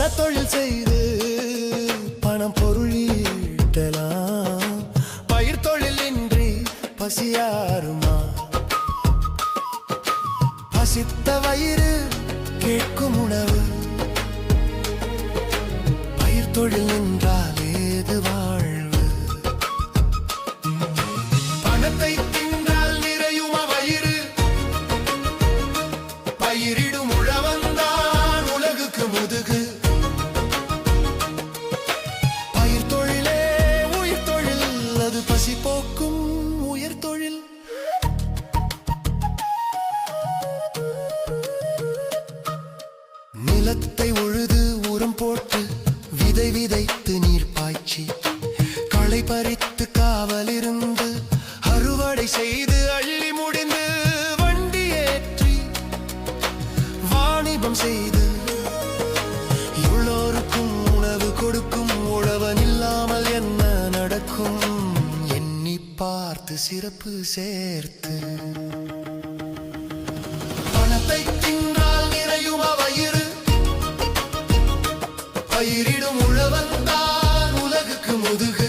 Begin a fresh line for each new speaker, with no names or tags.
பல தொழில் செய்து பணம் பொருள் ஈட்டலாம். பயிர் தொழில் இன்றி பசியாருமா பசித்த வயிறு கேட்கும் உணவு. பயிர் தொழில் என்றால் ஏதுவா? பசி போக்கும் உயர் தொழில் நிலத்தை உழுது உரம் போட்டு விதை விதைத்து நீர் பாய்ச்சி களை பறித்து காவலிருந்து அறுவடை செய்து அள்ளி முடிந்து வண்டி ஏற்றி வாணிபம் செய்து எல்லோருக்கும் உணவு கொடுக்கும் உழவன் இல்லாமல் என்ன நடக்கும் பார்த்து சிறப்பு சேர்த்து. பணத்தை தின்றால் நிறையும் வயிறு பயிரிடும் உழவன் தான் உலகுக்கு முதுகு.